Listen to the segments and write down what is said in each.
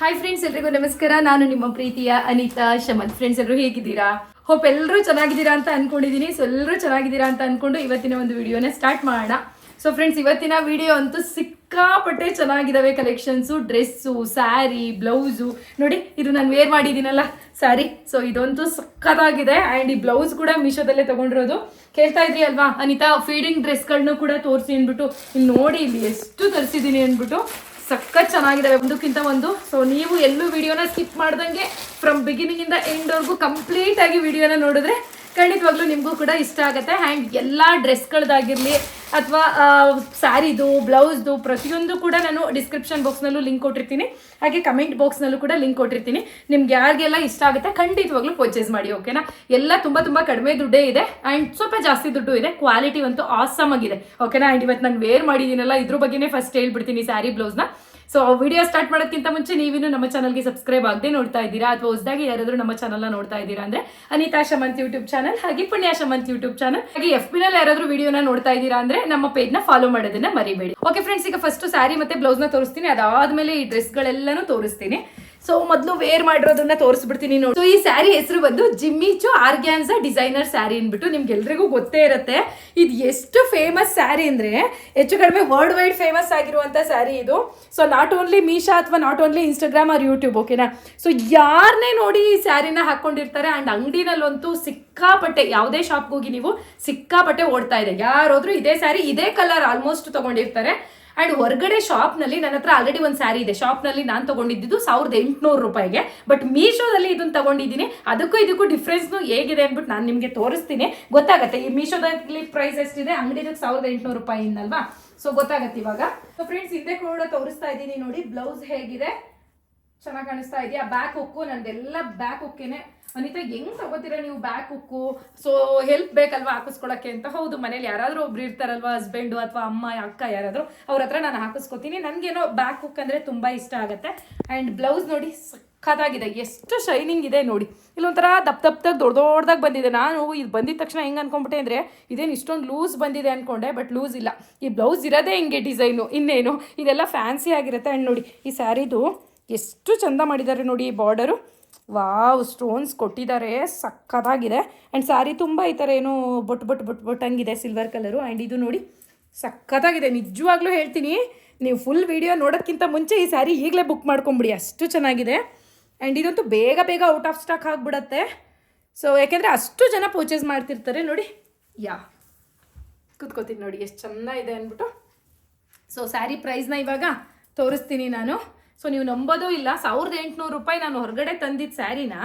Hi friends ಎಲ್ರಿಗೂ ನಮಸ್ಕಾರ. ನಾನು ನಿಮ್ಮ ಪ್ರೀತಿಯ ಅನಿತಾ ಶಮಂತ್. ಫ್ರೆಂಡ್ಸ್ ಎಲ್ಲರೂ ಹೇಗಿದ್ದೀರಾ? ಹೋಪ್ ಎಲ್ಲರೂ ಚೆನ್ನಾಗಿದ್ದೀರಾ ಅಂತ ಅನ್ಕೊಂಡಿದ್ದೀನಿ ಸೊ ಎಲ್ಲರೂ ಚೆನ್ನಾಗಿದ್ದೀರಾ ಅಂತ ಅನ್ಕೊಂಡು ಇವತ್ತಿನ ಒಂದು ವಿಡಿಯೋನ ಸ್ಟಾರ್ಟ್ ಮಾಡೋಣ. ಸೊ ಫ್ರೆಂಡ್ಸ್ ಇವತ್ತಿನ ವಿಡಿಯೋ ಅಂತೂ ಸಿಕ್ಕಾಪಟ್ಟೆ ಚೆನ್ನಾಗಿದ್ದಾವೆ ಕಲೆಕ್ಷನ್ಸು ಡ್ರೆಸ್ಸು ಸ್ಯಾರಿ ಬ್ಲೌಸು ನೋಡಿ, ಇದು ನಾನು ವೇರ್ ಮಾಡಿದ್ದೀನಲ್ಲ ಸ್ಯಾರಿ ಸೊ ಇದಂತೂ ಸಕ್ಕತ್ತಾಗಿದೆ ಆ್ಯಂಡ್ ಈ ಬ್ಲೌಸ್ ಕೂಡ ಮೀಶೋದಲ್ಲೇ ತೊಗೊಂಡಿರೋದು. ಕೇಳ್ತಾ ಇದ್ರಿ ಅಲ್ವಾ? ಅನಿತಾ ಫೀಡಿಂಗ್ ಡ್ರೆಸ್ಗಳನ್ನೂ ಕೂಡ ತೋರಿಸಿ ಅಂದ್ಬಿಟ್ಟು, ಇಲ್ಲಿ ನೋಡಿ, ಇಲ್ಲಿ ಎಷ್ಟು ತರಿಸಿದ್ದೀನಿ ಅಂದ್ಬಿಟ್ಟು. ಸಖತ್ ಚೆನ್ನಾಗಿದ್ದಾವೆ ಒಂದಕ್ಕಿಂತ ಒಂದು. ಸೊ ನೀವು ಎಲ್ಲೂ ವಿಡಿಯೋನ ಸ್ಕಿಪ್ ಮಾಡ್ದಂಗೆ ಫ್ರಮ್ ಬಿಗಿನಿಂಗ್ ಇಂದ ಎಂಡ್ವರೆಗೂ ಕಂಪ್ಲೀಟ್ ಆಗಿ ವಿಡಿಯೋನ ನೋಡಿದ್ರೆ ಖಂಡಿತವಾಗ್ಲೂ ನಿಮಗೂ ಕೂಡ ಇಷ್ಟ ಆಗುತ್ತೆ. ಆ್ಯಂಡ್ ಎಲ್ಲ ಡ್ರೆಸ್ಗಳದ್ದಾಗಿರಲಿ ಅಥವಾ ಸ್ಯಾರಿದು, ಬ್ಲೌಸ್ದು ಪ್ರತಿಯೊಂದು ಕೂಡ ನಾನು ಡಿಸ್ಕ್ರಿಪ್ಷನ್ ಬಾಕ್ಸ್ನಲ್ಲೂ ಲಿಂಕ್ ಕೊಟ್ಟಿರ್ತೀನಿ. ಹಾಗೆ ಕಮೆಂಟ್ ಬಾಕ್ಸ್ನಲ್ಲೂ ಕೂಡ ಲಿಂಕ್ ಕೊಟ್ಟಿರ್ತೀನಿ. ನಿಮ್ಗೆ ಯಾರಿಗೆಲ್ಲ ಇಷ್ಟ ಆಗುತ್ತೆ ಖಂಡಿತವಾಗ್ಲೂ ಪರ್ಚೇಸ್ ಮಾಡಿ ಓಕೆನಾ ಎಲ್ಲ ತುಂಬ ತುಂಬ ಕಡಿಮೆ ದುಡ್ಡೇ ಇದೆ ಆ್ಯಂಡ್ ಸ್ವಲ್ಪ ಜಾಸ್ತಿ ದುಡ್ಡು ಇದೆ. ಕ್ವಾಲಿಟಿ ಅಂತೂ ಆಸಮ್ ಆಗಿದೆ ಓಕೆನಾ ಆ್ಯಂಡ್ ಇವತ್ತು ನಾನು ವೇರ್ ಮಾಡಿದ್ದೀನಲ್ಲ ಇದ್ರ ಬಗ್ಗೆನೇ ಫಸ್ಟ್ ಹೇಳ್ಬಿಡ್ತೀನಿ, ಸ್ಯಾರಿ, ಬ್ಲೌಸ್ನ. ಸೊ ವಿಡಿಯೋ ಸ್ಟಾರ್ಟ್ ಮಾಡೋಕ್ಕಿಂತ ಮುಂಚೆ ನೀವಿನ್ನು ನಮ್ಮ ಚಾನಲ್ಗೆ ಸಬ್ಸ್ಕ್ರೈಬ್ ಆಗದೆ ನೋಡ್ತಾ ಇದ್ದೀರಾ? ಅಥವಾ ಹೊಸದಾಗಿ ಯಾರಾದರೂ ನಮ್ಮ ಚಾನಲ್ನ ನೋಡ್ತಾ ಇದ್ದೀರಾ ಅಂದ್ರೆ ಅನಿತಾ ಶಮಂತ್ ಯೂಟ್ಯೂಬ್ ಚಾನಲ್ ಹಾಗೆ ಪುಣ್ಯ ಶಮಂತ್ ಯೂಟ್ಯೂಬ್ ಚಾನಲ್ ಹಾಗೆ ಎಫ್ನಲ್ಲಿ ಯಾರಾದರೂ ವಿಡಿಯೋನ ನೋಡ್ತಾ ಇದ್ದೀರಾ ಅಂದ್ರೆ ನಮ್ಮ ಪೇಜ್ನ ಫಾಲೋ ಮಾಡೋದನ್ನ ಮರಿಬೇಡಿ. ಓಕೆ ಫ್ರೆಂಡ್ಸ್ ಈಗ ಫಸ್ಟ್ ಸ್ಯಾರಿ ಮತ್ತೆ ಬ್ಲೌಸ್ನ ತೋರಿಸ್ತೀನಿ. ಅದಾದ್ಮೇಲೆ ಈ ಡ್ರೆಸ್ಗಳೆಲ್ಲನೂ ತೋರಿಸ್ತೀನಿ. ಸೊ ಮೊದಲು ವೇರ್ ಮಾಡಿರೋದನ್ನ ತೋರಿಸ್ಬಿಡ್ತೀನಿ ನೋಡಿ. ಸೊ ಈ ಸ್ಯಾರಿ ಹೆಸರು ಬಂದು ಜಿಮ್ಮಿಚು ಆರ್ಗ್ಯಾನ್ಸ ಡಿಸೈನರ್ ಸ್ಯಾರಿ ಅಂದ್ಬಿಟ್ಟು ನಿಮ್ಗೆ ಎಲ್ರಿಗೂ ಗೊತ್ತೇ ಇರುತ್ತೆ. ಇದು ಎಷ್ಟು ಫೇಮಸ್ ಸ್ಯಾರಿ ಅಂದ್ರೆ ಹೆಚ್ಚು ಕಡಿಮೆ ವರ್ಲ್ಡ್ ವೈಡ್ ಫೇಮಸ್ ಆಗಿರುವಂತ ಸ್ಯಾರಿ ಇದು. ಸೊ ನಾಟ್ ಓನ್ಲಿ ಮೀಶಾ ಅಥವಾ not only Instagram or YouTube ಓಕೆನಾ ಸೊ ಯಾರನ್ನೇ ನೋಡಿ ಈ ಸ್ಯಾರಿನ ಹಾಕೊಂಡಿರ್ತಾರೆ ಅಂಡ್ ಅಂಗಡಿನಲ್ಲಂತೂ ಸಿಕ್ಕಾಪಟ್ಟೆ, ಯಾವುದೇ ಶಾಪ್ಗೋಗಿ ನೀವು ಸಿಕ್ಕಾಪಟ್ಟೆ ಓಡ್ತಾ ಇದೆ. ಯಾರಾದ್ರೂ ಇದೇ ಸ್ಯಾರಿ ಇದೇ ಕಲರ್ ಆಲ್ಮೋಸ್ಟ್ ತಗೊಂಡಿರ್ತಾರೆ. ಅಂಡ್ ಹೊರಗಡೆ ಶಾಪ್ನಲ್ಲಿ ನನ್ನ ಹತ್ರ ಆಲ್ರೆಡಿ ಒಂದು ಸ್ಯಾರಿ ಇದೆ. ಶಾಪ್ನಲ್ಲಿ ನಾನು ತಗೊಂಡಿದ್ದು ಸಾವಿರದ ಎಂಟುನೂರು ರೂಪಾಯಿಗೆ. ಬಟ್ ಮೀಶೋದಲ್ಲಿ ಇದನ್ನ ತಗೊಂಡಿದ್ದೀನಿ. ಅದಕ್ಕೂ ಇದಕ್ಕೂ ಡಿಫ್ರೆನ್ಸ್ನು ಹೇಗಿದೆ ಅಂದ್ಬಿಟ್ಟು ನಾನು ನಿಮಗೆ ತೋರಿಸ್ತೀನಿ. ಗೊತ್ತಾಗುತ್ತೆ. ಈ ಮೀಶೋದಲ್ಲಿ ಪ್ರೈಸ್ ಎಷ್ಟಿದೆ? ಅಂಗಡಿದಕ್ಕೆ ಸಾವಿರದ ಎಂಟುನೂರು ರೂಪಾಯಿ ಇಂದಲ್ವಾ ಸೊ ಗೊತ್ತಾಗತ್ತೆ ಇವಾಗ. ಸೊ ಫ್ರೆಂಡ್ಸ್ ಹಿಂದೆ ಕೂಡ ತೋರಿಸ್ತಾ ಇದ್ದೀನಿ ನೋಡಿ. ಬ್ಲೌಸ್ ಹೇಗಿದೆ? ಚೆನ್ನಾಗಿ ಕಾಣಿಸ್ತಾ ಇದೆಯಾ? ಬ್ಯಾಕ್ ಹುಕ್ಕು ನಂದೆಲ್ಲ ಬ್ಯಾಕ್ ಹುಕ್ಕೇನೆ ಅನಿತಾ, ಹೆಂಗ್ ತಗೋತೀರಾ ನೀವು ಬ್ಯಾಕ್ ಹುಕ್ಕು ಸೊ ಹೆಲ್ಪ್ ಬೇಕಲ್ವಾ ಹಾಕಿಸ್ಕೊಳಕ್ಕೆ ಅಂತ? ಹೌದು, ಮನೇಲಿ ಯಾರಾದರೂ ಒಬ್ರು ಇರ್ತಾರಲ್ವಾ ಹಸ್ಬೆಂಡು ಅಥವಾ ಅಮ್ಮ, ಅಕ್ಕ ಯಾರಾದರೂ? ಅವ್ರ ಹತ್ರ ನಾನು ಹಾಕಿಸ್ಕೊತೀನಿ. ನನಗೇನೋ ಬ್ಯಾಕ್ ಹುಕ್ ಅಂದ್ರೆ ತುಂಬಾ ಇಷ್ಟ ಆಗುತ್ತೆ. ಅಂಡ್ ಬ್ಲೌಸ್ ನೋಡಿ ಸಖತ್ತಾಗಿದೆ. ಎಷ್ಟು ಶೈನಿಂಗ್ ಇದೆ ನೋಡಿ. ಇಲ್ಲೊಂಥರ ದಪ್ಪ ದಪ್ಪದಾಗ, ದೊಡ್ಡ ದೊಡ್ಡದಾಗಿ ಬಂದಿದೆ. ನಾನು ಇದು ಬಂದಿದ ತಕ್ಷಣ ಹೆಂಗೆ ಅಂದ್ಕೊಂಬಿಟ್ಟೆ ಅಂದರೆ, ಇದೇನು ಇಷ್ಟೊಂದು ಲೂಸ್ ಬಂದಿದೆ ಅನ್ಕೊಂಡೆ ಬಟ್ ಲೂಸ್ ಇಲ್ಲ. ಈ ಬ್ಲೌಸ್ ಇರೋದೇ ಹಿಂಗೆ ಡಿಸೈನು ಇನ್ನೇನು? ಇದೆಲ್ಲ ಫ್ಯಾನ್ಸಿ ಆಗಿರುತ್ತೆ. ಆ್ಯಂಡ್ ನೋಡಿ, ಈ ಸ್ಯಾರಿದು ಎಷ್ಟು ಚಂದ ಮಾಡಿದ್ದಾರೆ ನೋಡಿ ಬಾರ್ಡರು. ವಾವ್ ಸ್ಟೋನ್ಸ್ ಕೊಟ್ಟಿದ್ದಾರೆ, ಸಕ್ಕತ್ತಾಗಿದೆ. ಆ್ಯಂಡ್ ಸ್ಯಾರಿ ತುಂಬ ಈ ಥರ ಏನು ಬೊಟ್ ಬೊಟ್ ಬೊಟ್ ಬೊಟ್ ಹಂಗಿದೆ ಸಿಲ್ವರ್ ಕಲರು ಆ್ಯಂಡ್ ಇದು ನೋಡಿ ಸಕ್ಕತ್ತಾಗಿದೆ, ನಿಜವಾಗ್ಲೂ ಹೇಳ್ತೀನಿ. ನೀವು ಫುಲ್ ವೀಡಿಯೋ ನೋಡೋಕ್ಕಿಂತ ಮುಂಚೆ ಈ ಸ್ಯಾರಿ ಈಗಲೇ ಬುಕ್ ಮಾಡ್ಕೊಂಬಿಡಿ, ಅಷ್ಟು ಚೆನ್ನಾಗಿದೆ. ಆ್ಯಂಡ್ ಇದಂತೂ ಬೇಗ ಬೇಗ ಔಟ್ ಆಫ್ ಸ್ಟಾಕ್ ಆಗಿಬಿಡತ್ತೆ. ಸೊ ಯಾಕೆಂದರೆ ಅಷ್ಟು ಜನ ಪರ್ಚೇಸ್ ಮಾಡ್ತಿರ್ತಾರೆ ನೋಡಿ. ಯಾ, ಕೂತ್ಕೋತೀನಿ ನೋಡಿ, ಎಷ್ಟು ಚೆಂದ ಇದೆ ಅಂದ್ಬಿಟ್ಟು. ಸೊ ಸ್ಯಾರಿ ಪ್ರೈಸ್ನ ಇವಾಗ ತೋರಿಸ್ತೀನಿ ನಾನು. ಸೊ ನೀವು ನಂಬೋದು ಇಲ್ಲ, ಸಾವಿರದ ಎಂಟುನೂರು ರೂಪಾಯಿ ನಾನು ಹೊರಗಡೆ ತಂದಿದ್ದ ಸ್ಯಾರಿನ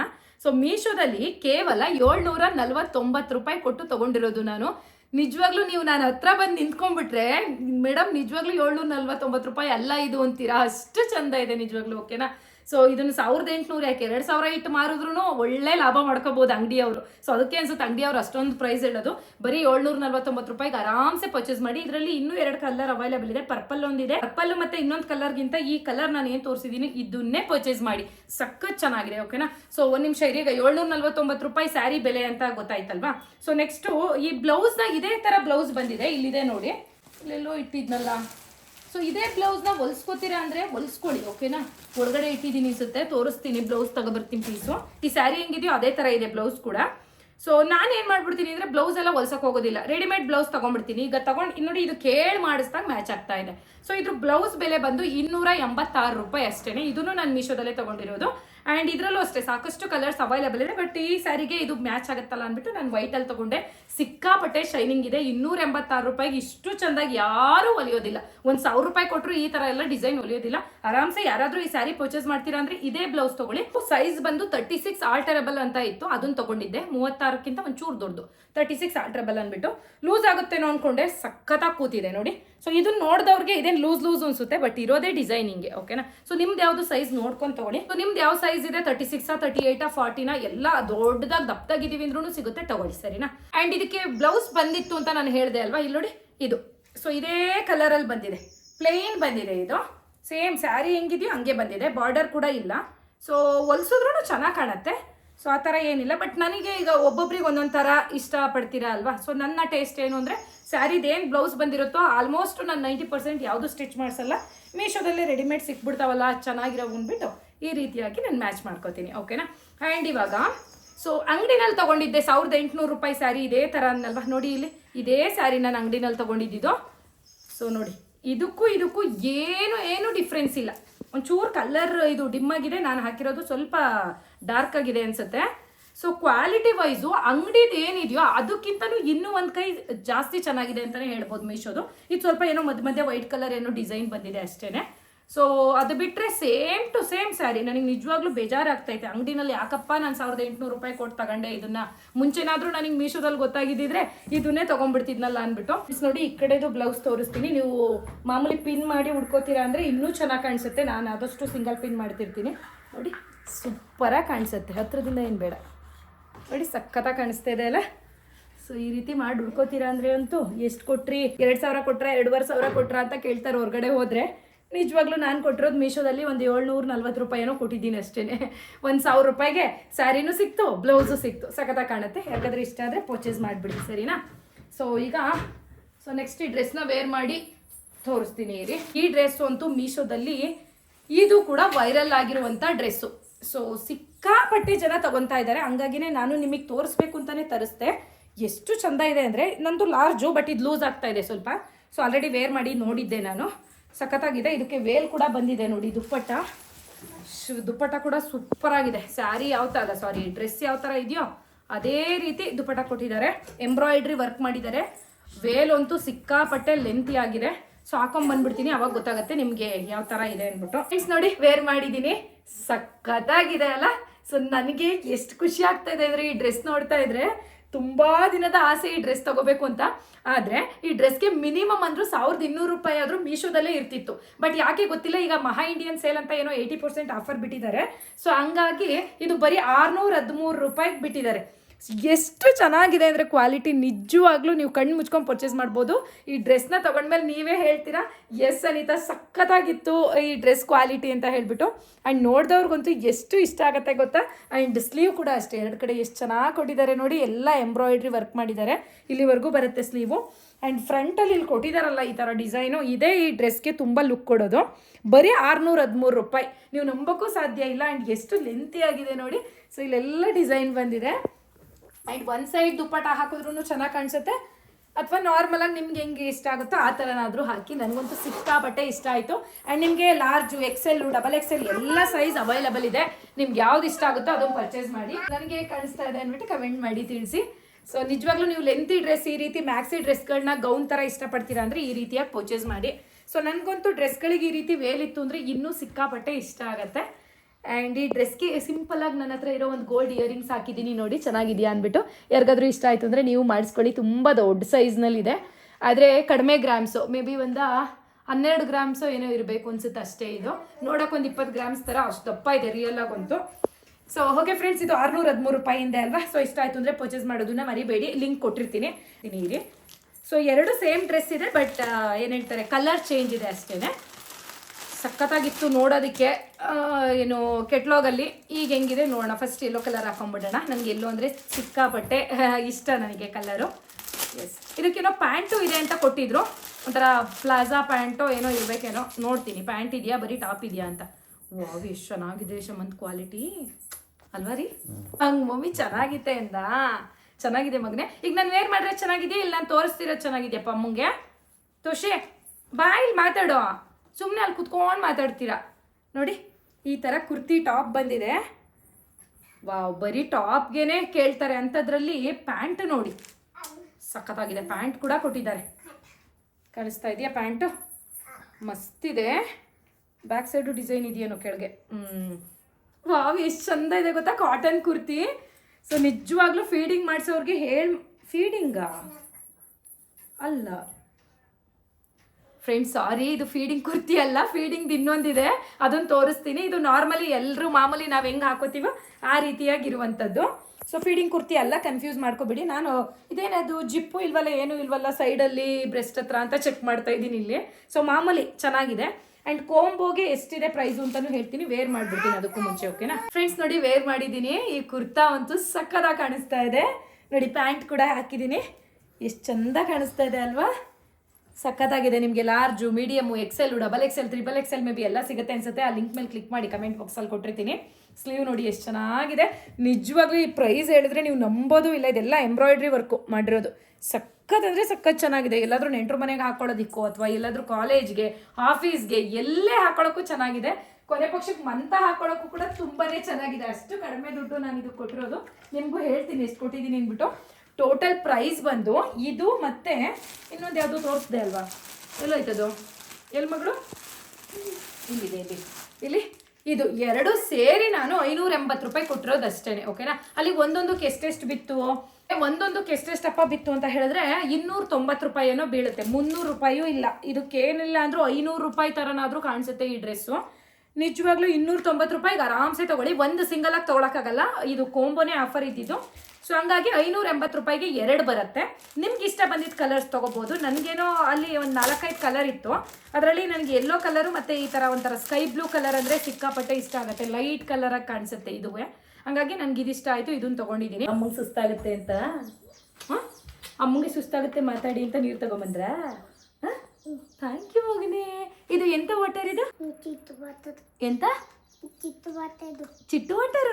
ಸೊ ಮೀಶೋದಲ್ಲಿ ಕೇವಲ ಏಳ್ನೂರ ನಲ್ವತ್ತೊಂಬತ್ತು ರೂಪಾಯಿ ಕೊಟ್ಟು ತೊಗೊಂಡಿರೋದು ನಾನು. ನಿಜವಾಗ್ಲೂ ನೀವು ನಾನು ಹತ್ರ ಬಂದು ನಿಂತ್ಕೊಂಡ್ಬಿಟ್ರೆ, ಮೇಡಮ್ ನಿಜವಾಗ್ಲೂ ಏಳ್ನೂರ ನಲ್ವತ್ತೊಂಬತ್ತು ರೂಪಾಯಿ ಅಲ್ಲ ಇದು ಅಂತೀರಾ? ಅಷ್ಟು ಚಂದ ಇದೆ ನಿಜವಾಗ್ಲೂ ಓಕೆನಾ ಸೊ ಇದನ್ನು ಸಾವಿರದ ಎಂಟುನೂರು ಯಾಕೆ? ಎರಡು ಸಾವಿರ ಇಟ್ಟು ಮಾರಿದ್ರು ಒಳ್ಳೆ ಲಾಭ ಮಾಡ್ಕೋಬಹುದು ಅಂಗಡಿಯವರು. ಸೊ ಅದಕ್ಕೆ ಅನ್ಸುತ್ತೆ ಅಂಗಡಿಯವರು ಅಷ್ಟೊಂದು ಪ್ರೈಸ್ ಹೇಳೋದು ಬರೀ ಏಳ್ನೂರ ನಲ್ವತ್ತೊಂಬತ್ತು ರೂಪಾಯಿಗೆ ಆರಾಮ್ಸೆ ಪರ್ಚೇಸ್ ಮಾಡಿ, ಇದರಲ್ಲಿ ಇನ್ನೂ ಎರಡು ಕಲರ್ ಅವೈಲೇಬಲ್ ಇದೆ. ಪರ್ಪಲ್ ಒಂದಿದೆ. ಪರ್ಪಲ್ ಮತ್ತೆ ಇನ್ನೊಂದು ಕಲರ್ಗಿಂತ ಈ ಕಲರ್ ನಾನು ಏನು ತೋರಿಸಿದ್ದೀನಿ ಇದನ್ನೇ ಪರ್ಚೇಸ್ ಮಾಡಿ. ಸಖತ್ ಚೆನ್ನಾಗಿದೆ ಓಕೆನಾ ಸೊ ಒಂದು ನಿಮಿಷ ಈಗ ಏಳ್ನೂರ ನಲ್ವತ್ತೊಂಬತ್ತು ರೂಪಾಯಿ ಸ್ಯಾರಿ ಬೆಲೆ ಅಂತ ಗೊತ್ತಾಯ್ತಲ್ವಾ? ಸೊ ನೆಕ್ಸ್ಟು ಈ ಬ್ಲೌಸ್ನ ಇದೇ ಥರ ಬ್ಲೌಸ್ ಬಂದಿದೆ. ಇಲ್ಲಿದೆ ನೋಡಿ. ಇಲ್ಲೆಲ್ಲೋ ಇಟ್ಟಿದ್ನಲ್ಲ. ಸೊ ಇದೇ ಬ್ಲೌಸ್ನ ಹೊಲಿಸ್ಕೋತೀರಾ ಅಂದರೆ ಹೊಲಿಸ್ಕೊಳ್ಳಿ ಓಕೆನಾ ಹೊರಗಡೆ ಇಟ್ಟಿದ್ದೀನಿ ಅನ್ಸುತ್ತೆ, ತೋರಿಸ್ತೀನಿ ಬ್ಲೌಸ್ ತಗೊಬರ್ತೀನಿ ಪೀಸು ಈ ಸ್ಯಾರಿ ಹೆಂಗಿದೆಯೋ ಅದೇ ಥರ ಇದೆ ಬ್ಲೌಸ್ ಕೂಡ. ಸೊ ನಾನು ಏನು ಮಾಡ್ಬಿಡ್ತೀನಿ ಅಂದರೆ ಬ್ಲೌಸ್ ಎಲ್ಲ ಹೊಲ್ಸಕ್ಕೆ ಹೋಗೋದಿಲ್ಲ. ರೆಡಿಮೇಡ್ ಬ್ಲೌಸ್ ತಗೊಂಡ್ಬಿಡ್ತೀನಿ. ಈಗ ತಗೊಂಡು ನೋಡಿ ಇದು ಕೇಳಿ ಮಾಡಿಸ್ದಾಗ ಮ್ಯಾಚ್ ಆಗ್ತಾ ಇದೆ. ಸೊ ಇದ್ರ ಬ್ಲೌಸ್ ಬೆಲೆ ಬಂದು ಇನ್ನೂರ ಎಂಬತ್ತಾರು ರೂಪಾಯಿ ಅಷ್ಟೇ ಇದನ್ನು ನಾನು ಮೀಶೋದಲ್ಲೇ ತಗೊಂಡಿರೋದು. ಆ್ಯಂಡ್ ಇದರಲ್ಲೂ ಅಷ್ಟೇ, ಸಾಕಷ್ಟು ಕಲರ್ಸ್ ಅವೈಲೇಬಲ್ ಇದೆ ಬಟ್ ಈ ಸ್ಯಾರಿಗೆ ಇದು ಮ್ಯಾಚ್ ಆಗುತ್ತಲ್ಲ ಅಂದ್ಬಿಟ್ಟು ನಾನು ವೈಟಲ್ಲಿ ತಗೊಂಡೆ. ಸಿಕ್ಕಾಪಟ್ಟೆ ಶೈನಿಂಗ್ ಇದೆ ಇನ್ನೂರ ಎಂಬತ್ತಾರು ರೂಪಾಯಿಗೆ ಇಷ್ಟು ಚೆಂದಾಗಿ ಯಾರೂ ಹೊಲಿಯೋದಿಲ್ಲ ಒಂದು ಸಾವಿರ ರೂಪಾಯಿ ಕೊಟ್ಟರು ಈ ಥರ ಎಲ್ಲ ಡಿಸೈನ್ ಹೊಲಿಯೋದಿಲ್ಲ ಆರಾಮ್ಸೆ ಯಾರಾದರೂ ಈ ಸ್ಯಾರಿ ಪರ್ಚೇಸ್ ಮಾಡ್ತೀರಾ ಅಂದರೆ ಇದೇ ಬ್ಲೌಸ್ ತಗೊಳ್ಳಿ. ಸೈಜ್ ಬಂದು ತರ್ಟಿ ಸಿಕ್ಸ್ ಆಲ್ಟರಬಲ್ ಅಂತ ಇತ್ತು ಅದನ್ನು ತಗೊಂಡಿದ್ದೆ. ಮೂವತ್ತಾರಕ್ಕಿಂತ ಒಂಚೂರು ದೊಡ್ಡದು. ತರ್ಟಿ ಸಿಕ್ಸ್ ಆಲ್ಟರಬಲ್ ಅಂದ್ಬಿಟ್ಟು. ಲೂಸ್ ಆಗುತ್ತೇನೋ ಅನ್ಕೊಂಡೆ ಸಖತ್ತಾಗಿ ಕೂತಿದೆ ನೋಡಿ. ಸೊ ಇದನ್ನ ನೋಡಿದವ್ರಿಗೆ ಇದೇನು ಲೂಸ್ ಲೂಸ್ ಅನ್ಸುತ್ತೆ ಬಟ್ ಇರೋದೇ ಡಿಸೈನಿಂಗ್ ಓಕೆನಾ ಸೊ ನಿಮ್ದು ಯಾವುದು ಸೈಜ್ ನೋಡ್ಕೊಂಡು ತಗೊಳ್ಳಿ. ಸೊ ನಿಮ್ದು ಯಾವ ಸೈಜ್ ಇದೆ? ತರ್ಟಿ ಸಿಕ್ಸಾ ತರ್ಟಿ ಏಯ್ಟಾ ಫಾರ್ಟಿನ ಎಲ್ಲ ದೊಡ್ಡದಾಗಿ ದಪ್ಪದಾಗಿದ್ದೀವಿ ಅಂದ್ರೂ ಸಿಗುತ್ತೆ, ತಗೊಳ್ಳಿ, ಸರಿನಾ? ಆ್ಯಂಡ್ ಇದಕ್ಕೆ ಬ್ಲೌಸ್ ಬಂದಿತ್ತು ಅಂತ ನಾನು ಹೇಳಿದೆ ಅಲ್ವಾ? ಇಲ್ಲಿ ನೋಡಿ, ಇದು. ಸೊ ಇದೇ ಕಲರಲ್ಲಿ ಬಂದಿದೆ. ಪ್ಲೇನ್ ಬಂದಿದೆ ಇದು. ಸೇಮ್ ಸ್ಯಾರಿ ಹೆಂಗಿದೆಯೋ, ಹಂಗೆ ಬಂದಿದೆ. ಬಾರ್ಡರ್ ಕೂಡ ಇಲ್ಲ. ಸೊ ಹೊಲ್ಸಿದ್ರೂ ಚೆನ್ನಾಗಿ ಕಾಣುತ್ತೆ. ಸೊ ಆ ಥರ ಏನಿಲ್ಲ. ಬಟ್ ನನಗೆ ಈಗ ಒಬ್ಬೊಬ್ರಿಗೆ ಒಂದೊಂದು ಥರ ಇಷ್ಟಪಡ್ತೀರಾ ಅಲ್ವಾ? ಸೊ ನನ್ನ ಟೇಸ್ಟ್ ಏನು ಅಂದರೆ ಸ್ಯಾರಿದು ಏನು ಬ್ಲೌಸ್ ಬಂದಿರುತ್ತೋ ಆಲ್ಮೋಸ್ಟ್ ನಾನು ನೈಂಟಿ ಪರ್ಸೆಂಟ್ ಯಾವುದು ಸ್ಟಿಚ್ ಮಾಡಿಸಲ್ಲ. ಮೀಶೋದಲ್ಲೇ ರೆಡಿಮೇಡ್ ಸಿಕ್ಬಿಡ್ತಾವಲ್ಲ, ಚೆನ್ನಾಗಿರೋ ಅಂದ್ಬಿಟ್ಟು ಈ ರೀತಿಯಾಗಿ ನಾನು ಮ್ಯಾಚ್ ಮಾಡ್ಕೋತೀನಿ ಓಕೆನಾ ಆ್ಯಂಡ್ ಇವಾಗ ಸೊ ಅಂಗಡಿನಲ್ಲಿ ತಗೊಂಡಿದ್ದೆ ಸಾವಿರದ ಎಂಟುನೂರು ರೂಪಾಯಿ ಸ್ಯಾರಿ ಇದೇ ಥರ ಅನ್ನಲ್ವಾ? ನೋಡಿ ಇಲ್ಲಿ, ಇದೇ ಸ್ಯಾರಿ ನಾನು ಅಂಗಡಿನಲ್ಲಿ ತೊಗೊಂಡಿದ್ದಿದ್ದು. ಸೊ ನೋಡಿ, ಇದಕ್ಕೂ ಇದಕ್ಕೂ ಏನು ಏನು ಡಿಫ್ರೆನ್ಸ್ ಇಲ್ಲ. ಒಂಚೂರು ಕಲರ್ ಇದು ಡಿಮ್ ಆಗಿದೆ, ನಾನು ಹಾಕಿರೋದು ಸ್ವಲ್ಪ ಡಾರ್ಕ್ ಆಗಿದೆ ಅನ್ಸುತ್ತೆ. ಸೊ ಕ್ವಾಲಿಟಿ ವೈಸು ಅಂಗಡಿದು ಏನಿದೆಯೋ ಅದಕ್ಕಿಂತಲೂ ಇನ್ನೂ ಒಂದು ಕೈ ಜಾಸ್ತಿ ಚೆನ್ನಾಗಿದೆ ಅಂತಲೇ ಹೇಳ್ಬೋದು ಮೀಶೋದು. ಇದು ಸ್ವಲ್ಪ ಏನೋ ಮಧ್ಯ ಮಧ್ಯೆ ವೈಟ್ ಕಲರ್ ಏನೋ ಡಿಸೈನ್ ಬಂದಿದೆ ಅಷ್ಟೇ ಸೊ ಅದು ಬಿಟ್ಟರೆ ಸೇಮ್ ಟು ಸೇಮ್ ಸ್ಯಾರಿ ನನಗೆ ನಿಜವಾಗ್ಲೂ ಬೇಜಾರಾಗ್ತೈತೆ. ಅಂಗಡಿನಲ್ಲಿ ಯಾಕಪ್ಪ ನಾನು ಸಾವಿರದ ಎಂಟುನೂರು ರೂಪಾಯಿ ಕೊಟ್ಟು ತಗೊಂಡೆ ಇದನ್ನ? ಮುಂಚೆನಾದರೂ ನನಗೆ ಮೀಶೋದಲ್ಲಿ ಗೊತ್ತಾಗಿದ್ದಿದ್ರೆ ಇದನ್ನೇ ತೊಗೊಂಡ್ಬಿಡ್ತಿದ್ನಲ್ಲ ಅಂದ್ಬಿಟ್ಟು. ಇಸ್ ನೋಡಿ, ಈ ಕಡೆದು ಬ್ಲೌಸ್ ತೋರಿಸ್ತೀನಿ. ನೀವು ಮಾಮೂಲಿ ಪಿನ್ ಮಾಡಿ ಉಡ್ಕೋತೀರಾ ಅಂದರೆ ಇನ್ನೂ ಚೆನ್ನಾಗಿ ಕಾಣಿಸುತ್ತೆ. ನಾನು ಆದಷ್ಟು ಸಿಂಗಲ್ ಪಿನ್ ಮಾಡ್ತಿರ್ತೀನಿ. ನೋಡಿ, ಸೂಪರಾಗಿ ಕಾಣಿಸುತ್ತೆ. ಹತ್ರದಿಂದ ಏನು ಬೇಡ. ನೋಡಿ, ಸಖತ್ತಾಗಿ ಕಾಣಿಸ್ತಾ ಇದೆ ಅಲ್ಲ? ಸೊ ಈ ರೀತಿ ಮಾಡಿ ಹುಡ್ಕೋತೀರಾ ಅಂದರೆ ಅಂತೂ ಎಷ್ಟು ಕೊಟ್ರಿ? ಎರಡು ಸಾವಿರ ಕೊಟ್ರ, ಎರಡುವರೆ ಸಾವಿರ ಕೊಟ್ರ ಅಂತ ಕೇಳ್ತಾರೆ ಹೊರಗಡೆ ಹೋದರೆ. ನಿಜವಾಗ್ಲೂ ನಾನು ಕೊಟ್ಟಿರೋದು ಮೀಶೋದಲ್ಲಿ ಒಂದು ಏಳ್ನೂರ ನಲ್ವತ್ತು ರೂಪಾಯಿನೋ ಕೊಟ್ಟಿದ್ದೀನಿ ಅಷ್ಟೇ ಒಂದು ಸಾವಿರ ರೂಪಾಯಿಗೆ ಸ್ಯಾರಿನೂ ಸಿಕ್ತು, ಬ್ಲೌಸು ಸಿಕ್ತು. ಸಖತ್ತಾಗಿ ಕಾಣುತ್ತೆ. ಯಾಕಂದರೆ ಇಷ್ಟ ಆದರೆ ಪರ್ಚೇಸ್ ಮಾಡಿಬಿಡಿ, ಸರಿನಾ? ಸೊ ಈಗ ಸೊ ನೆಕ್ಸ್ಟ್ ಈ ಡ್ರೆಸ್ನ ವೇರ್ ಮಾಡಿ ತೋರಿಸ್ತೀನಿ ರೀ ಈ ಡ್ರೆಸ್ ಅಂತೂ ಮೀಶೋದಲ್ಲಿ, ಇದು ಕೂಡ ವೈರಲ್ ಆಗಿರುವಂಥ ಡ್ರೆಸ್ಸು ಸೊ ಸಿಕ್ಕಾಪಟ್ಟೆ ಜನ ತಗೊತಾ ಇದ್ದಾರೆ. ಹಂಗಾಗಿನೇ ನಾನು ನಿಮಗೆ ತೋರಿಸ್ಬೇಕು ಅಂತಲೇ ತರಿಸ್ದೆ. ಎಷ್ಟು ಚಂದ ಇದೆ ಅಂದರೆ ನಂದು ಲಾರ್ಜು ಬಟ್ ಇದು ಲೂಸ್ ಆಗ್ತಾ ಇದೆ ಸ್ವಲ್ಪ. ಸೊ ಆಲ್ರೆಡಿ ವೇರ್ ಮಾಡಿ ನೋಡಿದ್ದೆ ನಾನು. ಸಖತ್ತಾಗಿದೆ. ಇದಕ್ಕೆ ವೇಲ್ ಕೂಡ ಬಂದಿದೆ ನೋಡಿ, ದುಪ್ಪಟ್ಟ. ದುಪ್ಪಟ್ಟ ಕೂಡ ಸೂಪರ್ ಆಗಿದೆ. ಸ್ಯಾರಿ ಯಾವ ಥರ ಸಾರಿ ಡ್ರೆಸ್ ಯಾವ ಥರ ಇದೆಯೋ, ಅದೇ ರೀತಿ ದುಪ್ಪಟ್ಟ ಕೊಟ್ಟಿದ್ದಾರೆ. ಎಂಬ್ರಾಯ್ಡ್ರಿ ವರ್ಕ್ ಮಾಡಿದ್ದಾರೆ. ವೇಲ್ ಅಂತೂ ಸಿಕ್ಕಾಪಟ್ಟೆ ಲೆಂತಿ ಆಗಿದೆ. ಸೊ ಹಾಕೊಂಡ್ ಬಂದ್ಬಿಡ್ತೀನಿ. ಅವಾಗ ಗೊತ್ತಾಗುತ್ತೆ ನಿಮಗೆ ಯಾವ ಥರ ಇದೆ ಅಂದ್ಬಿಟ್ಟು. ಫ್ರೆಂಡ್ಸ್ ನೋಡಿ ವೇರ್ ಮಾಡಿದ್ದೀನಿ. ಸಖತ್ತಾಗಿದೆ ಅಲ್ಲ? ಸೊ ನನಗೆ ಎಷ್ಟು ಖುಷಿ ಆಗ್ತಾ ಇದೆ ಅಂದರೆ ಈ ಡ್ರೆಸ್ ನೋಡ್ತಾ ಇದ್ರೆ ತುಂಬ ದಿನದ ಆಸೆ ಈ ಡ್ರೆಸ್ ತಗೋಬೇಕು ಅಂತ. ಆದರೆ ಈ ಡ್ರೆಸ್ಗೆ ಮಿನಿಮಮ್ ಅಂದರೂ ಸಾವಿರದ ಇನ್ನೂರು ರೂಪಾಯಿ ಆದರೂ ಮೀಶೋದಲ್ಲೇ ಇರ್ತಿತ್ತು. ಬಟ್ ಯಾಕೆ ಗೊತ್ತಿಲ್ಲ, ಈಗ ಮಹಾ ಇಂಡಿಯನ್ ಸೇಲ್ ಅಂತ ಏನೋ ಏಯ್ಟಿ ಪರ್ಸೆಂಟ್ ಆಫರ್ ಬಿಟ್ಟಿದ್ದಾರೆ. ಸೊ ಹಂಗಾಗಿ ಇದು ಬರೀ ಆರುನೂರ ಹದಿಮೂರು ರೂಪಾಯಿಗೆ ಬಿಟ್ಟಿದ್ದಾರೆ. ಎಷ್ಟು ಚೆನ್ನಾಗಿದೆ ಅಂದರೆ ಕ್ವಾಲಿಟಿ ನಿಜವಾಗ್ಲೂ ನೀವು ಕಣ್ಣು ಮುಚ್ಕೊಂಡು ಪರ್ಚೇಸ್ ಮಾಡ್ಬೋದು. ಈ ಡ್ರೆಸ್ನ ತೊಗೊಂಡ್ಮೇಲೆ ನೀವೇ ಹೇಳ್ತೀರಾ ಎಸ್ ಅನಿತಾ, ಸಖತ್ತಾಗಿತ್ತು ಈ ಡ್ರೆಸ್ ಕ್ವಾಲಿಟಿ ಅಂತ ಹೇಳ್ಬಿಟ್ಟು. ಆ್ಯಂಡ್ ನೋಡಿದವ್ರಿಗಂತೂ ಎಷ್ಟು ಇಷ್ಟ ಆಗುತ್ತೆ ಗೊತ್ತಾ? ಆ್ಯಂಡ್ ಸ್ಲೀವ್ ಕೂಡ ಅಷ್ಟೇ. ಎರಡು ಕಡೆ ಎಷ್ಟು ಚೆನ್ನಾಗಿ ಕೊಟ್ಟಿದ್ದಾರೆ ನೋಡಿ, ಎಲ್ಲ ಎಂಬ್ರಾಯ್ಡ್ರಿ ವರ್ಕ್ ಮಾಡಿದ್ದಾರೆ. ಇಲ್ಲಿವರೆಗೂ ಬರುತ್ತೆ ಸ್ಲೀವು ಆ್ಯಂಡ್ ಫ್ರಂಟಲ್ಲಿ ಇಲ್ಲಿ ಕೊಟ್ಟಿದ್ದಾರಲ್ಲ ಈ ಥರ ಡಿಸೈನು ಇದೇ ಈ ಡ್ರೆಸ್ಗೆ ತುಂಬ ಲುಕ್ ಕೊಡೋದು. ಬರೀ ಆರುನೂರ ಹದಿಮೂರು ರೂಪಾಯಿ. ನೀವು ನಂಬೋಕ್ಕೂ ಸಾಧ್ಯ ಇಲ್ಲ. ಆ್ಯಂಡ್ ಎಷ್ಟು ಲೆಂತಿ ಆಗಿದೆ ನೋಡಿ. ಸೊ ಇಲ್ಲೆಲ್ಲ ಡಿಸೈನ್ ಬಂದಿದೆ. ಆ್ಯಂಡ್ ಒನ್ ಸೈಡ್ ದುಪ್ಪಟ ಹಾಕಿದ್ರೂ ಚೆನ್ನಾಗಿ ಕಾಣಿಸುತ್ತೆ. ಅಥವಾ ನಾರ್ಮಲಾಗಿ ನಿಮ್ಗೆ ಹೆಂಗೆ ಇಷ್ಟ ಆಗುತ್ತೋ ಆ ಥರನಾದರೂ ಹಾಕಿ. ನನಗಂತೂ ಸಿಕ್ಕಾಪಟ್ಟೆ ಇಷ್ಟ ಆಯಿತು. ಆ್ಯಂಡ್ ನಿಮಗೆ ಲಾರ್ಜು ಎಕ್ಸೆಲ್ ಡಬಲ್ ಎಕ್ಸೆಲ್ ಎಲ್ಲ ಸೈಜ್ ಅವೈಲಬಲ್ ಇದೆ. ನಿಮ್ಗೆ ಯಾವ್ದು ಇಷ್ಟ ಆಗುತ್ತೋ ಅದನ್ನು ಪರ್ಚೇಸ್ ಮಾಡಿ. ನನಗೆ ಕಾಣಿಸ್ತಾ ಇದೆ ಅಂದ್ಬಿಟ್ಟು ಕಮೆಂಟ್ ಮಾಡಿ ತಿಳಿಸಿ. ಸೊ ನಿಜವಾಗ್ಲೂ ನೀವು ಲೆಂತಿ ಡ್ರೆಸ್ ಈ ರೀತಿ ಮ್ಯಾಕ್ಸಿ ಡ್ರೆಸ್ಗಳನ್ನ ಗೌನ್ ಥರ ಇಷ್ಟಪಡ್ತೀರಾ ಅಂದರೆ ಈ ರೀತಿಯಾಗಿ ಪರ್ಚೇಸ್ ಮಾಡಿ. ಸೊ ನನಗಂತೂ ಡ್ರೆಸ್ಗಳಿಗೆ ಈ ರೀತಿ ವೇಲಿತ್ತು ಅಂದರೆ ಇನ್ನೂ ಸಿಕ್ಕಾಪಟ್ಟೆ ಇಷ್ಟ ಆಗುತ್ತೆ. ಆ್ಯಂಡ್ ಈ ಡ್ರೆಸ್ಗೆ ಸಿಂಪಲಾಗಿ ನನ್ನ ಹತ್ರ ಇರೋ ಒಂದು ಗೋಲ್ಡ್ ಇಯರಿಂಗ್ಸ್ ಹಾಕಿದ್ದೀನಿ ನೋಡಿ, ಚೆನ್ನಾಗಿದೆಯಾ ಅಂದ್ಬಿಟ್ಟು. ಯಾರಿಗಾದ್ರೂ ಇಷ್ಟ ಆಯಿತು ಅಂದರೆ ನೀವು ಮಾಡಿಸ್ಕೊಳ್ಳಿ, ತುಂಬ ದೊಡ್ಡ ಸೈಜ್ನಲ್ಲಿದೆ ಆದರೆ ಕಡಿಮೆ ಗ್ರಾಮ್ಸು ಮೇ ಬಿ ಒಂದು ಹನ್ನೆರಡು ಗ್ರಾಮ್ಸು ಏನೋ ಇರಬೇಕು ಅನ್ಸುತ್ತೆ ಅಷ್ಟೇ ಇದು. ನೋಡೋಕೆ ಒಂದು ಇಪ್ಪತ್ತು ಗ್ರಾಮ್ಸ್ ಥರ ಅಷ್ಟು ದಪ್ಪ ಇದೆ ರಿಯಲ್ ಆಗಂತು ಸೊ ಓಕೆ ಫ್ರೆಂಡ್ಸ್ ಇದು ಆರುನೂರ ಹದಿಮೂರು ರೂಪಾಯಿಂದ ಅಲ್ವಾ? ಸೊ ಇಷ್ಟ ಆಯಿತು ಅಂದರೆ ಪರ್ಚೇಸ್ ಮಾಡೋದನ್ನ ಮರಿಬೇಡಿ. ಲಿಂಕ್ ಕೊಟ್ಟಿರ್ತೀನಿ. ನೀರಿ ಸೊ ಎರಡು ಸೇಮ್ ಡ್ರೆಸ್ ಇದೆ ಬಟ್ ಏನು ಹೇಳ್ತಾರೆ ಕಲರ್ ಚೇಂಜ್ ಇದೆ ಅಷ್ಟೇ ಸಖತ್ತಾಗಿತ್ತು ನೋಡೋದಕ್ಕೆ ಏನು ಕೆಟ್ಲಾಗಲ್ಲಿ ಈಗ ಹೆಂಗಿದೆ ನೋಡೋಣ. ಫಸ್ಟ್ ಎಲ್ಲೋ ಕಲರ್ ಹಾಕೊಂಡ್ಬಿಡೋಣ ನನಗೆ ಎಲ್ಲೋ ಅಂದರೆ ಸಿಕ್ಕಾಪಟ್ಟೆ ಇಷ್ಟ ನನಗೆ ಕಲರು ಎಸ್ ಇದಕ್ಕೇನೋ ಪ್ಯಾಂಟು ಇದೆ ಅಂತ ಕೊಟ್ಟಿದ್ರು. ಒಂಥರ ಪ್ಲಾಜಾ ಪ್ಯಾಂಟು ಏನೋ ಇರಬೇಕೇನೋ. ನೋಡ್ತೀನಿ. ಪ್ಯಾಂಟ್ ಇದೆಯಾ? ಬರೀ ಟಾಪ್ ಇದೆಯಾ ಅಂತ. ವಾವ್, ಎಷ್ಟು ಚೆನ್ನಾಗಿದೆ ಶಮಂತ್ ಕ್ವಾಲಿಟಿ. ಅಲ್ವಾ ರೀ? ಹಂಗೆ ಮಮ್ಮಿ ಚೆನ್ನಾಗಿದೆ ಅಂದ. ಚೆನ್ನಾಗಿದೆ ಮಗನೇ. ಈಗ ನಾನು ವೇರ್ ಮಾಡಿದ್ರೆ ಚೆನ್ನಾಗಿದೆಯಾ ಇಲ್ಲ ನಾನು ತೋರಿಸ್ತಿರೋ ಚೆನ್ನಾಗಿದೆಯಪ್ಪ ಅಮ್ಮಂಗೆ ತೋಷೆ, ಬಾ, ಇಲ್ಲಿ ಮಾತಾಡೋ. ಸುಮ್ಮನೆ ಅಲ್ಲಿ ಕುತ್ಕೊಂಡು ಮಾತಾಡ್ತೀರಾ? ನೋಡಿ, ಈ ಥರ ಕುರ್ತಿ ಟಾಪ್ ಬಂದಿದೆ. ವಾವ್, ಬರೀ ಟಾಪ್ಗೆನೆ ಕೇಳ್ತಾರೆ. ಅಂಥದ್ರಲ್ಲಿ ಪ್ಯಾಂಟ್ ನೋಡಿ. ಸಖತ್ತಾಗಿದೆ. ಪ್ಯಾಂಟ್ ಕೂಡ ಕೊಟ್ಟಿದ್ದಾರೆ. ಕಳಿಸ್ತಾ ಇದೆಯಾ ಪ್ಯಾಂಟು? ಮಸ್ತಿದೆ. ಬ್ಯಾಕ್ ಸೈಡು ಡಿಸೈನ್ ಇದೆಯೇನೋ ಕೆಳಗೆ. ಹ್ಞೂ ವಾವ್, ಎಷ್ಟು ಚಂದ ಇದೆ ಗೊತ್ತಾ ಕಾಟನ್ ಕುರ್ತಿ. ಸೊ, ನಿಜವಾಗ್ಲೂ ಫೀಡಿಂಗ್ ಮಾಡಿಸೋರಿಗೆ ಹೇಳಿ ಫೀಡಿಂಗಾ ಅಲ್ಲ. ಫ್ರೆಂಡ್ಸ್ ಸಾರಿ ಇದು ಫೀಡಿಂಗ್ ಕುರ್ತಿ ಅಲ್ಲ ಫೀಡಿಂಗ್ ಇನ್ನೊಂದಿದೆ. ಅದನ್ನು ತೋರಿಸ್ತೀನಿ. ಇದು ನಾರ್ಮಲಿ ಎಲ್ಲರೂ ಮಾಮೂಲಿ ನಾವು ಹೆಂಗೆ ಹಾಕೋತೀವೋ ಆ ರೀತಿಯಾಗಿರುವಂಥದ್ದು ಸೊ ಫೀಡಿಂಗ್ ಕುರ್ತಿ ಅಲ್ಲ ಕನ್ಫ್ಯೂಸ್ ಮಾಡ್ಕೋಬಿಡಿ. ನಾನು ಇದೇನದು, ಜಿಪ್ಪು ಇಲ್ವಲ್ಲ, ಏನೂ ಇಲ್ವಲ್ಲ ಸೈಡಲ್ಲಿ ಬ್ರೆಸ್ಟ್ ಹತ್ರ ಅಂತ ಚೆಕ್ ಮಾಡ್ತಾ ಇದ್ದೀನಿ ಇಲ್ಲಿ. ಸೊ ಮಾಮೂಲಿ ಚೆನ್ನಾಗಿದೆ. ಆ್ಯಂಡ್ ಕೋಂಬೋಗೆ ಎಷ್ಟಿದೆ ಪ್ರೈಸು ಅಂತಲೂ ಹೇಳ್ತೀನಿ. ವೇರ್ ಮಾಡ್ಬಿಡ್ತೀನಿ ಅದಕ್ಕೂ ಮುಂಚೆ ಓಕೆನಾ ಫ್ರೆಂಡ್ಸ್ ನೋಡಿ ವೇರ್ ಮಾಡಿದ್ದೀನಿ. ಈ ಕುರ್ತಾ ಅಂತೂ ಸಕ್ಕದಾಗಿ ಕಾಣಿಸ್ತಾ ಇದೆ. ನೋಡಿ ಪ್ಯಾಂಟ್ ಕೂಡ ಹಾಕಿದ್ದೀನಿ. ಎಷ್ಟು ಚಂದ ಕಾಣಿಸ್ತಾ ಇದೆ ಅಲ್ವಾ? ಸಖತ್ತಾಗಿದೆ ನಿಮಗೆ large, medium XL double XL triple XL may be ಎಲ್ಲ ಸಿಗುತ್ತೆ ಅನ್ಸುತ್ತೆ. ಆ ಲಿಂಕ್ ಮೇಲೆ ಕ್ಲಿಕ್ ಮಾಡಿ ಕಮೆಂಟ್ ಬಾಕ್ಸಲ್ಲಿ ಕೊಟ್ಟಿರ್ತೀನಿ. ಸ್ಲೀವ್ ನೋಡಿ ಎಷ್ಟು ಚೆನ್ನಾಗಿದೆ. ನಿಜವಾಗ್ಲೂ ಈ ಪ್ರೈಸ್ ಹೇಳಿದ್ರೆ ನೀವು ನಂಬೋದು ಇಲ್ಲ. ಇದೆಲ್ಲ ಎಂಬ್ರಾಯ್ಡ್ರಿ ವರ್ಕು ಮಾಡಿರೋದು. ಸಖತ್ ಅಂದರೆ ಸಖತ್ ಚೆನ್ನಾಗಿದೆ. ಎಲ್ಲಾದ್ರೂ ನೆಂಟ್ರ ಮನೆಗೆ ಹಾಕೊಳ್ಳೋದಿಕ್ಕೋ ಅಥವಾ ಎಲ್ಲಾದ್ರೂ ಕಾಲೇಜ್ಗೆ ಆಫೀಸ್ಗೆ ಎಲ್ಲೇ ಹಾಕೊಳ್ಳೋಕ್ಕೂ ಚೆನ್ನಾಗಿದೆ. ಕೊನೆ ಪಕ್ಷಕ್ಕೆ ಮಂತ ಹಾಕೊಳ್ಳೋಕ್ಕೂ ಕೂಡ ತುಂಬಾನೇ ಚೆನ್ನಾಗಿದೆ. ಅಷ್ಟು ಕಡಿಮೆ ದುಡ್ಡು ನಾನು ಇದು ಕೊಟ್ಟಿರೋದು. ನಿಮಗೂ ಹೇಳ್ತೀನಿ, ಎಷ್ಟು ಕೊಟ್ಟಿದ್ದೀನಿ ಅಂದ್ಬಿಟ್ಟು. ಟೋಟಲ್ ಪ್ರೈಸ್ ಬಂದು ಇದು ಮತ್ತೆ ಇನ್ನೊಂದು ಯಾವುದು ತೋರಿಸ್ದೆ ಅಲ್ವಾ? ಎಲ್ಲೋಯ್ತದು? ಎಲ್ಲಿ ಮಗಳು? ಇಲ್ಲಿದೆ, ಇಲ್ಲಿ. ಇಲ್ಲಿ? ಇದು ಎರಡು ಸೇರಿ ನಾನು ಐನೂರ ಎಂಬತ್ತು ರೂಪಾಯಿ ಕೊಟ್ಟಿರೋದು ಅಷ್ಟೇನೆ ಓಕೆನಾ? ಅಲ್ಲಿ ಒಂದೊಂದಕ್ಕೆ ಎಷ್ಟೆಷ್ಟು ಬಿತ್ತು. ಒಂದೊಂದಕ್ಕೆ ಎಷ್ಟೆಷ್ಟಪ್ಪ ಬಿತ್ತು ಅಂತ ಹೇಳಿದ್ರೆ ಇನ್ನೂರ ತೊಂಬತ್ತು ರೂಪಾಯಿ ಏನೋ ಬೀಳುತ್ತೆ. ಮುನ್ನೂರು ರೂಪಾಯಿಯೂ ಇಲ್ಲ. ಇದಕ್ಕೇನಿಲ್ಲ ಅಂದರೂ ಐನೂರು ರೂಪಾಯಿ ಥರನಾದರೂ ಕಾಣಿಸುತ್ತೆ ಈ ಡ್ರೆಸ್ಸು ನಿಜವಾಗ್ಲೂ ಇನ್ನೂರ ತೊಂಬತ್ತು ರೂಪಾಯಿಗೆ ಆರಾಮ್ಸೆ ತಗೊಳ್ಳಿ. ಒಂದು ಸಿಂಗಲ್ ಆಗಿ ತೊಗೊಳಕ್ಕಾಗಲ್ಲ. ಇದು ಕೋಂಬೋನೇ ಆಫರ್ ಇದ್ದಿದ್ದು. ಸೊ ಹಂಗಾಗಿ ಐನೂರ ಎಂಬತ್ತು ರೂಪಾಯಿಗೆ ಎರಡು ಬರುತ್ತೆ. ನಿಮ್ಗೆ ಇಷ್ಟ ಬಂದಿದ್ದ ಕಲರ್ಸ್ ತೊಗೋಬೋದು. ನನಗೇನೋ ಅಲ್ಲಿ ಒಂದು ನಾಲ್ಕೈದು ಕಲರ್ ಇತ್ತು. ಅದರಲ್ಲಿ ನನಗೆ ಎಲ್ಲೋ ಕಲರು ಮತ್ತು ಈ ಥರ ಒಂಥರ ಸ್ಕೈ ಬ್ಲೂ ಕಲರ್ ಅಂದರೆ ಸಿಕ್ಕಾಪಟ್ಟೆ ಇಷ್ಟ ಆಗುತ್ತೆ. ಲೈಟ್ ಕಲರಾಗಿ ಕಾಣಿಸುತ್ತೆ ಇದುವೇ. ಹಂಗಾಗಿ ನನಗೆ ಇದಿಷ್ಟ ಆಯಿತು. ಇದನ್ನು ತೊಗೊಂಡಿದ್ದೀನಿ ಅಮ್ಮಂಗೆ ಸುಸ್ತಾಗುತ್ತೆ ಅಂತ? ಹಾಂ? ಅಮ್ಮಂಗೆ ಸುಸ್ತಾಗುತ್ತೆ ಮಾತಾಡಿ ಅಂತ ನೀರು ತಗೊಂಬಂದ್ರ? ಥ್ಯಾಂಕ್ ಯು ಮಗನೇ. ಇದು ಎಂತ ವಾಟರ್ ಇದು? ಬರ್ತದ ಎಂತ? ಬರ್ತದು ಚಿಟ್ಟು ವಾಟರ್?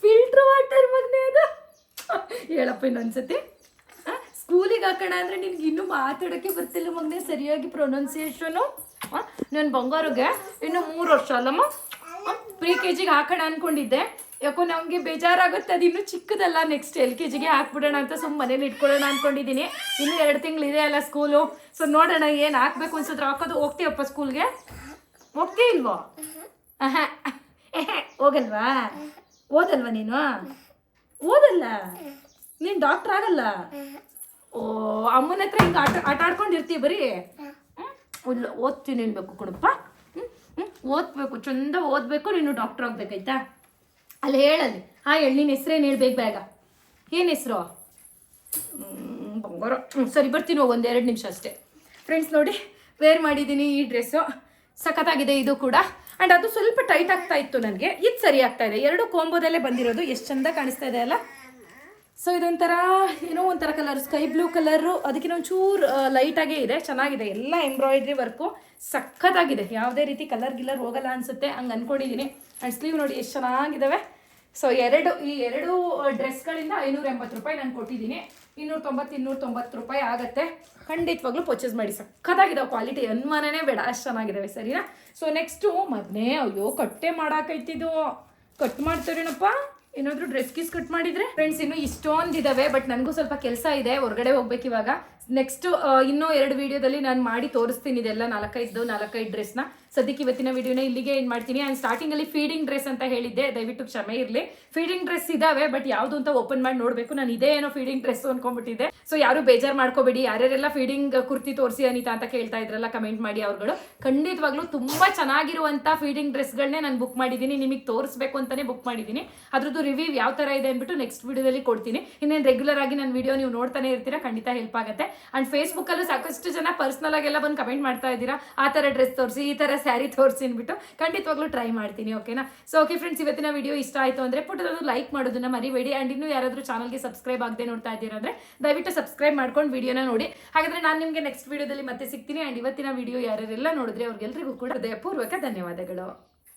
ಫಿಲ್ಟರ್ ವಾಟರ್ ಮಗನೇ ಅದು? ಹೇಳಪ್ಪ ಇನ್ನೊಂದ್ಸತಿ. ಸ್ಕೂಲಿಗೆ ಹಾಕೋಣ ಅಂದರೆ ನಿನ್ಗೆ ಇನ್ನೂ ಮಾತಾಡೋಕ್ಕೆ ಬರ್ತಿಲ್ಲ ಮಗನೇ ಸರಿಯಾಗಿ ಪ್ರೊನೌನ್ಸಿಯೇಷನು ನನ್ನ ಬಂಗಾರಿಗೆ ಇನ್ನು ಮೂರು ವರ್ಷ ಅಲ್ಲಮ್ಮ. ಪ್ರೀ ಕೆ ಜಿಗೆ ಹಾಕೋಣ ಅಂದ್ಕೊಂಡಿದ್ದೆ ಯಾಕೋ ನಮಗೆ ಬೇಜಾರಾಗುತ್ತೆ ಅದು ಇನ್ನೂ ಚಿಕ್ಕದಲ್ಲ ನೆಕ್ಸ್ಟ್ ಎಲ್ ಕೆ ಜಿಗೆ ಹಾಕ್ಬಿಡೋಣ ಅಂತ ಸುಮ್ಮ ಮನೇಲಿ ಇಟ್ಕೊಳ್ಳೋಣ ಅಂದ್ಕೊಂಡಿದ್ದೀನಿ ಇನ್ನೂ ಎರಡು ತಿಂಗಳು ಇದೆ ಅಲ್ಲ ಸ್ಕೂಲು ಸೊ ನೋಡೋಣ ಏನು ಹಾಕ್ಬೇಕು ಅನ್ಸಿದ್ರೆ ಹಾಕೋದು. ಹೋಗ್ತೀವಪ್ಪ ಸ್ಕೂಲ್ಗೆ. ಎಹೆ, ಹೋಗಲ್ವಾ? ಓದಲ್ವಾ ನೀನು? ಓದಲ್ಲ? ನೀನು ಡಾಕ್ಟರ್ ಆಗಲ್ಲ? ಓ ಅಮ್ಮನ ಹತ್ರ ಹಿಂಗೆ ಆಟ ಆಟ ಆಡ್ಕೊಂಡಿರ್ತೀವಿ ಬರೀ? ಇಲ್ಲ ಓದ್ತೀನಿ ಅನ್ಬೇಕು ಕೊಡಪ್ಪ. ಹ್ಞೂ ಹ್ಞೂ ಓದ್ಬೇಕು ಚಂದ ಓದಬೇಕು ನೀನು ಡಾಕ್ಟರ್ ಆಗ್ಬೇಕಾಯ್ತಾ? ಅಲ್ಲಿ ಹೇಳಲ್ಲಿ. ಆ ಹೇಳಿ ನಿನ್ನ ಹೆಸ್ರೇನು ಹೇಳ್ಬೇಕು ಬೇಗ? ಏನು ಹೆಸರು? ಬಂಗಾರ. ಸರಿ ಬರ್ತೀನಿ ಒಂದು ಎರಡು ನಿಮಿಷ ಅಷ್ಟೇ. ಫ್ರೆಂಡ್ಸ್ ನೋಡಿ ವೇರ್ ಮಾಡಿದ್ದೀನಿ ಈ ಡ್ರೆಸ್ಸು ಸಖತ್ತಾಗಿದೆ ಇದು ಕೂಡ. ಆ್ಯಂಡ್ ಅದು ಸ್ವಲ್ಪ ಟೈಟ್ ಆಗ್ತಾ ಇತ್ತು ನನಗೆ. ಇದು ಸರಿ ಆಗ್ತಾ ಇದೆ. ಎರಡು ಕೋಂಬೋದಲ್ಲೇ ಬಂದಿರೋದು. ಎಷ್ಟು ಚಂದ ಕಾಣಿಸ್ತಾ ಇದೆ ಅಲ್ಲ? ಸೊ ಇದೊಂಥರ, ಏನೋ ಒಂಥರ ಕಲರ್ ಸ್ಕೈ ಬ್ಲೂ ಕಲರು ಅದಕ್ಕಿಂತ ಒಂಚೂರು ಲೈಟಾಗೇ ಇದೆ, ಚೆನ್ನಾಗಿದೆ. ಎಲ್ಲ ಎಂಬ್ರಾಯ್ಡ್ರಿ ವರ್ಕು ಸಖತ್ತಾಗಿದೆ. ಯಾವುದೇ ರೀತಿ ಕಲರ್ ಗಿಲ್ಲರ್ ಹೋಗಲ್ಲ ಅನಿಸುತ್ತೆ. ಹಂಗೆ ಅಂದ್ಕೊಂಡಿದ್ದೀನಿ ಆ್ಯಂಡ್ ಸ್ಲೀವ್ ನೋಡಿ ಎಷ್ಟು ಚೆನ್ನಾಗಿದ್ದಾವೆ ಸೊ ಎರಡು, ಈ ಎರಡು ಡ್ರೆಸ್ಗಳಿಂದ ಐನೂರ ಎಂಬತ್ತು ರೂಪಾಯಿ ನಾನು ಕೊಟ್ಟಿದ್ದೀನಿ ಇನ್ನೂರ ತೊಂಬತ್ತು ಇನ್ನೂರ ತೊಂಬತ್ತು ರೂಪಾಯಿ ಆಗುತ್ತೆ. ಖಂಡಿತವಾಗ್ಲೂ ಪರ್ಚೇಸ್ ಮಾಡಿ. ಸಖತ್ತಾಗಿದ್ದಾವೆ ಕ್ವಾಲಿಟಿ ಅನುಮಾನನೇ ಬೇಡ. ಅಷ್ಟು ಚೆನ್ನಾಗಿದ್ದಾವೆ ಸರಿನಾ? ಸೊ ನೆಕ್ಸ್ಟು ಮೊದಲೇ ಅಯ್ಯೋ, ಕಟ್ಟೆ ಮಾಡಾಕೈತಿದ್ದು ಕಟ್ ಮಾಡ್ತಾರೇನಪ್ಪ? ಏನಾದರೂ ಡ್ರೆಸ್ ಗೀಸ್ ಕಟ್ ಮಾಡಿದ್ರೆ? ಫ್ರೆಂಡ್ಸ್ ಇನ್ನು ಇಷ್ಟೊಂದು ಇದಾವೆ ಬಟ್ ನನಗೂ ಸ್ವಲ್ಪ ಕೆಲಸ ಇದೆ, ಹೊರಗಡೆ ಹೋಗ್ಬೇಕು ಇವಾಗ. ನೆಕ್ಸ್ಟ್ ಇನ್ನೂ ಎರಡು ವಿಡಿಯೋದಲ್ಲಿ ನಾನು ಮಾಡಿ ತೋರಿಸ್ತೀನಿ ಇದೆಲ್ಲ ನಾಲ್ಕೈದು ನಾಲ್ಕೈದು ಡ್ರೆಸ್ನ ಸದ್ಯಕ್ಕೆ ಇವತ್ತಿನ ವಿಡಿಯೋನ ಇಲ್ಲಿಗೆ ಏನು ಮಾಡ್ತೀನಿ. ಆ್ಯಂಡ್ ಸ್ಟಾರ್ಟಿಂಗಲ್ಲಿ ಫೀಡಿಂಗ್ ಡ್ರೆಸ್ ಅಂತ ಹೇಳಿದ್ದೆ. ದಯವಿಟ್ಟು ಕ್ಷಮೆ ಇರಲಿ. ಫೀಡಿಂಗ್ ಡ್ರೆಸ್ ಇದಾವೆ ಬಟ್ ಯಾವುದು ಅಂತ ಓಪನ್ ಮಾಡಿ ನೋಡಬೇಕು. ನಾನು ಇದೇ ಏನೋ ಫೀಡಿಂಗ್ ಡ್ರೆಸ್ ಅನ್ಕೊಂಡ್ಬಿಟ್ಟಿದೆ ಸೊ ಯಾರು ಬೇಜಾರು ಮಾಡ್ಕೋಬೇಡಿ. ಯಾರ್ಯಾರೆಲ್ಲ ಫೀಡಿಂಗ್ ಕುರ್ತಿ ತೋರಿಸಿ ಅನಿತಾ ಅಂತ ಕೇಳ್ತಾ ಇದ್ರಲ್ಲ ಕಮೆಂಟ್ ಮಾಡಿ ಅವ್ರುಗಳು. ಖಂಡಿತವಾಗ್ಲೂ ತುಂಬ ಚೆನ್ನಾಗಿರುವಂಥ ಫೀಡಿಂಗ್ ಡ್ರೆಸ್ಗಳನ್ನೇ ನಾನು ಬುಕ್ ಮಾಡಿದ್ದೀನಿ. ನಿಮಗೆ ತೋರಿಸ್ಬೇಕು ಅಂತಲೇ ಬುಕ್ ಮಾಡಿದ್ದೀನಿ. ಅದ್ರದ್ದು ರಿವ್ಯೂ ಯಾವ ಥರ ಇದೆ ಅಂದ್ಬಿಟ್ಟು ನೆಕ್ಸ್ಟ್ ವಿಡಿಯೋದಲ್ಲಿ ಕೊಡ್ತೀನಿ. ಇನ್ನೇನು ರೆಗ್ಯುಲರ್ ಆಗಿ ನನ್ನ ವಿಡಿಯೋ ನೀವು ನೋಡ್ತಾನೆ ಇರ್ತೀರಾ, ಖಂಡಿತ ಹೆಲ್ಪ್ ಆಗುತ್ತೆ. ಆ್ಯಂಡ್ ಫೇಸ್ಬುಕ್ಕಲ್ಲೂ ಸಾಕಷ್ಟು ಜನ ಪರ್ಸ್ನಲ್ ಎಲ್ಲ ಬಂದು ಕಮೆಂಟ್ ಮಾಡ್ತಾ ಇದ್ದೀರಾ? ಆ ಥರ ಡ್ರೆಸ್ ತೋರಿಸಿ, ಈ ಥರ ಸ್ಯಾರಿ ತೋರಿಸಿ ಅಂದ್ಬಿಟ್ಟು ಖಂಡಿತವಾಗ್ಲೂ ಟ್ರೈ ಮಾಡ್ತೀನಿ ಓಕೆನಾ ಸೊ ಓಕೆ ಫ್ರೆಂಡ್ಸ್ ಇವತ್ತಿನ ವಿಡಿಯೋ ಇಷ್ಟ ಆಯಿತು ಅಂದರೆ ಪುಟ್ಟದೊಂದು ಲೈಕ್ ಮಾಡೋದನ್ನ ಮರಿಬೇಡಿ. ಆ್ಯಂಡ್ ಇನ್ನೂ ಯಾರಾದರೂ ಚಾನಲ್ಗೆ ಸಬ್ಸ್ಕ್ರೈಬ್ ಆಗದೆ ನೋಡ್ತಾ ಇದ್ದೀರಾ ಅಂದರೆ ದಯವಿಟ್ಟು ಸಬ್ಸ್ಕ್ರೈಬ್ ಮಾಡ್ಕೊಂಡು ವಿಡಿಯೋನ ನೋಡಿ. ಹಾಗಾದರೆ ನಾನು ನಿಮಗೆ ನೆಕ್ಸ್ಟ್ ವಿಡಿಯೋದಲ್ಲಿ ಮತ್ತೆ ಸಿಗ್ತೀನಿ. ಆ್ಯಂಡ್ ಇವತ್ತಿನ ವಿಡಿಯೋ ಯಾರೆಲ್ಲ ನೋಡಿದ್ರೆ ಅವ್ರಿಗೆಲ್ರಿಗೂ ಕೂಡ ಹೃದಯಪೂರ್ವಕ ಧನ್ಯವಾದಗಳು.